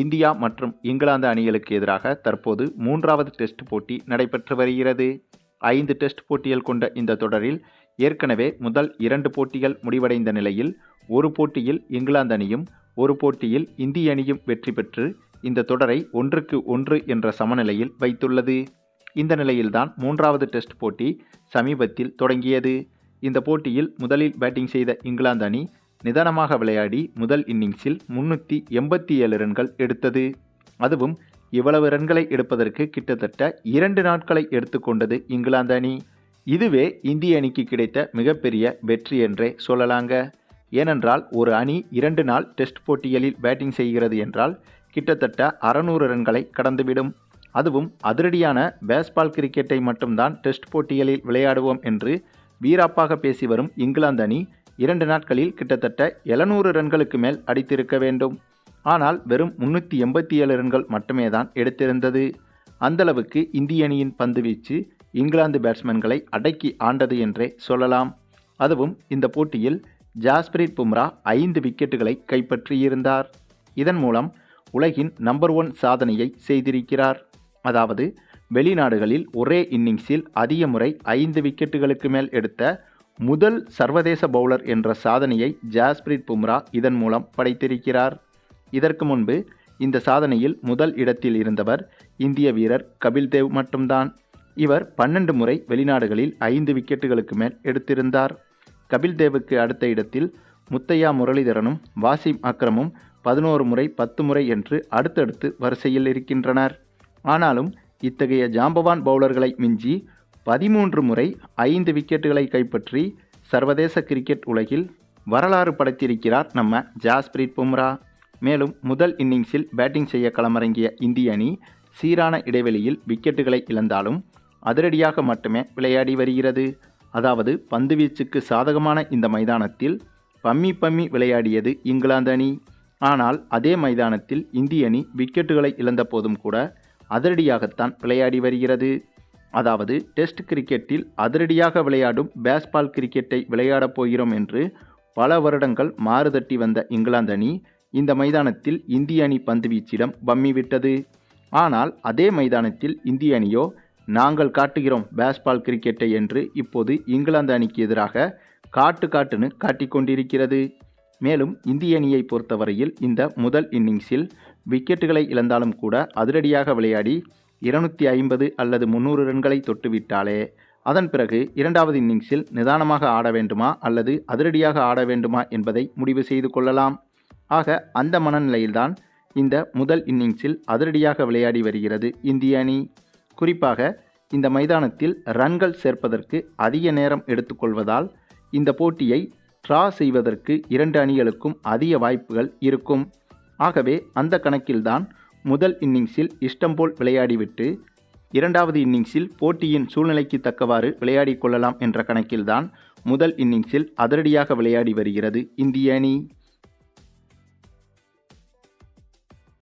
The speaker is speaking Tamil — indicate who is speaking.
Speaker 1: இந்தியா மற்றும் இங்கிலாந்து அணிகளுக்கு எதிராக தற்போது மூன்றாவது டெஸ்ட் போட்டி நடைபெற்று வருகிறது. ஐந்து டெஸ்ட் போட்டிகள் கொண்ட இந்த தொடரில் ஏற்கனவே முதல் இரண்டு போட்டிகள் முடிவடைந்த நிலையில் ஒரு போட்டியில் இங்கிலாந்து அணியும் ஒரு போட்டியில் இந்திய அணியும் வெற்றி பெற்று இந்த தொடரை ஒன்றுக்கு ஒன்று என்ற சமநிலையில் வைத்துள்ளது. இந்த நிலையில்தான் மூன்றாவது டெஸ்ட் போட்டி சமீபத்தில் தொடங்கியது. இந்த போட்டியில் முதலில் பேட்டிங் செய்த இங்கிலாந்து அணி நிதானமாக விளையாடி முதல் இன்னிங்ஸில் முன்னூற்றி எண்பத்தி ஏழு ரன்கள் எடுத்தது. அதுவும் இவ்வளவு ரன்களை எடுப்பதற்கு கிட்டத்தட்ட இரண்டு நாட்களை எடுத்துக்கொண்டது இங்கிலாந்து அணி. இதுவே இந்திய அணிக்கு கிடைத்த மிகப்பெரிய வெற்றி என்றே சொல்லலாங்க. ஏனென்றால் ஒரு அணி இரண்டு நாள் டெஸ்ட் போட்டிகளில் பேட்டிங் செய்கிறது என்றால் கிட்டத்தட்ட அறநூறு ரன்களை கடந்துவிடும். அதுவும் அதிரடியான பேஸ்பால் கிரிக்கெட்டை மட்டும்தான் டெஸ்ட் போட்டிகளில் விளையாடுவோம் என்று வீராப்பாக பேசி வரும் இங்கிலாந்து அணி இரண்டு நாட்களில் கிட்டத்தட்ட எழுநூறு ரன்களுக்கு மேல் அடித்திருக்க வேண்டும். ஆனால் வெறும் முன்னூற்றி எண்பத்தி ஏழு ரன்கள் மட்டுமே தான் எடுத்திருந்தது. அந்தளவுக்கு இந்திய அணியின் பந்துவீச்சு இங்கிலாந்து பேட்ஸ்மேன்களை அடக்கி ஆண்டது என்றே சொல்லலாம். அதுவும் இந்த போட்டியில் ஜாஸ்பிரீத் பும்ரா ஐந்து விக்கெட்டுகளை கைப்பற்றியிருந்தார். இதன் மூலம் உலகின் நம்பர் ஒன் சாதனையை செய்திருக்கிறார். அதாவது வெளிநாடுகளில் ஒரே இன்னிங்ஸில் அதிக முறை ஐந்து விக்கெட்டுகளுக்கு மேல் எடுத்த முதல் சர்வதேச பவுலர் என்ற சாதனையை ஜாஸ்பிரிட் பும்ரா இதன் மூலம் படைத்திருக்கிறார். இதற்கு முன்பு இந்த சாதனையில் முதல் இடத்தில் இருந்தவர் இந்திய வீரர் கபில் தேவ் மட்டும்தான். இவர் பன்னெண்டு முறை வெளிநாடுகளில் ஐந்து விக்கெட்டுகளுக்கு மேல் எடுத்திருந்தார். கபில் தேவுக்கு அடுத்த இடத்தில் முத்தையா முரளிதரனும் வாசிம் அக்ரமும் பதினோரு முறை பத்து முறை என்று அடுத்தடுத்து வரிசையில் இருக்கின்றனர். ஆனாலும் இத்தகைய ஜாம்பவான் பவுலர்களை மிஞ்சி பதிமூன்று முறை ஐந்து விக்கெட்டுகளை கைப்பற்றி சர்வதேச கிரிக்கெட் உலகில் வரலாறு படைத்திருக்கிறார் நம்ம ஜாஸ்பிரீத் பும்ரா. மேலும் முதல் இன்னிங்ஸில் பேட்டிங் செய்ய களமிறங்கிய இந்திய அணி சீரான இடைவெளியில் விக்கெட்டுகளை இழந்தாலும் அதிரடியாக மட்டுமே விளையாடி வருகிறது. அதாவது பந்துவீச்சுக்கு சாதகமான இந்த மைதானத்தில் பம்மி பம்மி விளையாடியது இங்கிலாந்து அணி. ஆனால் அதே மைதானத்தில் இந்திய அணி விக்கெட்டுகளை இழந்த போதும் கூட அதிரடியாகத்தான் விளையாடி வருகிறது. அதாவது டெஸ்ட் கிரிக்கெட்டில் அதிரடியாக விளையாடும் பேஸ்பால் கிரிக்கெட்டை விளையாடப் போகிறோம் என்று பல வருடங்கள் மாறுதட்டி வந்த இங்கிலாந்து அணி இந்த மைதானத்தில் இந்திய அணி பந்துவீச்சிடம் பம்மி விட்டது. ஆனால் அதே மைதானத்தில் இந்திய அணியோ நாங்கள் காட்டுகிறோம் பேஸ்பால் கிரிக்கெட்டை என்று இப்போது இங்கிலாந்து அணிக்கு எதிராக காட்டு காட்டுன்னு காட்டிக்கொண்டிருக்கிறது மேலும் இந்திய அணியை பொறுத்தவரையில் இந்த முதல் இன்னிங்ஸில் விக்கெட்டுகளை இழந்தாலும் கூட அதிரடியாக விளையாடி இருநூற்றி ஐம்பது அல்லது முந்நூறு ரன்களை தொட்டுவிட்டாலே அதன் பிறகு இரண்டாவது இன்னிங்ஸில் நிதானமாக ஆட வேண்டுமா அல்லது அதிரடியாக ஆட வேண்டுமா என்பதை முடிவு செய்து கொள்ளலாம். ஆக அந்த மனநிலையில்தான் இந்த முதல் இன்னிங்ஸில் அதிரடியாக விளையாடி வருகிறது இந்திய அணி. குறிப்பாக இந்த மைதானத்தில் ரன்கள் சேர்ப்பதற்கு அதிக நேரம் எடுத்துக்கொள்வதால் இந்த போட்டியை ட்ரா செய்வதற்கு இரண்டு அணிகளுக்கும் அதிக வாய்ப்புகள் இருக்கும். ஆகவே அந்த கணக்கில்தான் முதல் இன்னிங்ஸில் இஷ்டம் போல் விளையாடிவிட்டு இரண்டாவது இன்னிங்ஸில் போட்டியின் சூழ்நிலைக்கு தக்கவாறு விளையாடி கொள்ளலாம் என்ற கணக்கில்தான் முதல் இன்னிங்ஸில் அதிரடியாக விளையாடி வருகிறது இந்திய அணி.